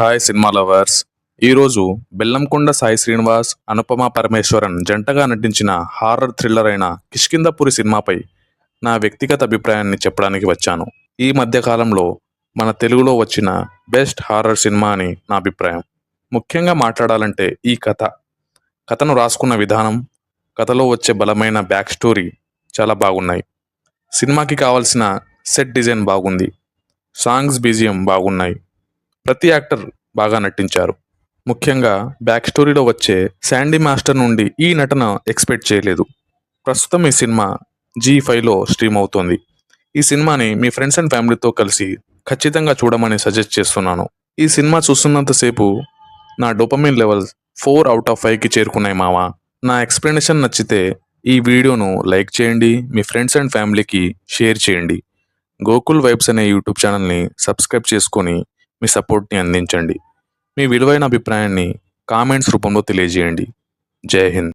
Hi cinema lovers. ఈరోజు బెల్లంకొండ సాయి శ్రీనివాస్ అనుపమ పరమేశ్వరన్ జంటగా నటించిన హారర్ థ్రిల్లర్ అయిన కిష్కిందపురి సినిమాపై నా వ్యక్తిగత అభిప్రాయాన్ని చెప్పడానికి వచ్చాను. ఈ మధ్యకాలంలో మన తెలుగులో వచ్చిన బెస్ట్ హారర్ సినిమా అని నా అభిప్రాయం. ముఖ్యంగా మాట్లాడాలంటే ఈ కథ. కథను రాసుకున్న విధానం కథలో వచ్చే బలమైన బ్యాక్ స్టోరీ చాలా బాగున్నాయి. సినిమాకి కావాల్సిన సెట్ డిజైన్ బాగుంది. సాంగ్స్ బీజియం బాగున్నాయి. ప్రతి యాక్టర్ బాగా నటించారు. ముఖ్యంగా బ్యాక్ స్టోరీలో వచ్చే శాండీ మాస్టర్ నుండి ఈ నటన ఎక్స్పెక్ట్ చేయలేదు. ప్రస్తుతం ఈ సినిమా జీ ఫైవ్లో స్ట్రీమ్ అవుతోంది. ఈ సినిమాని మీ ఫ్రెండ్స్ అండ్ ఫ్యామిలీతో కలిసి ఖచ్చితంగా చూడమని సజెస్ట్ చేస్తున్నాను. ఈ సినిమా చూస్తున్నంతసేపు నా dopamine levels four out of ఫైవ్కి చేరుకున్నాయి మావా. నా ఎక్స్ప్లెనేషన్ నచ్చితే ఈ వీడియోను లైక్ చేయండి మీ ఫ్రెండ్స్ అండ్ ఫ్యామిలీకి షేర్ చేయండి. గోకుల్ వైబ్స్ అనే యూట్యూబ్ ఛానల్ని సబ్స్క్రైబ్ చేసుకొని మీ సపోర్ట్ని అందించండి. మీ విలువైన అభిప్రాయాన్ని కామెంట్స్ రూపంలో తెలియజేయండి. జై హింద్.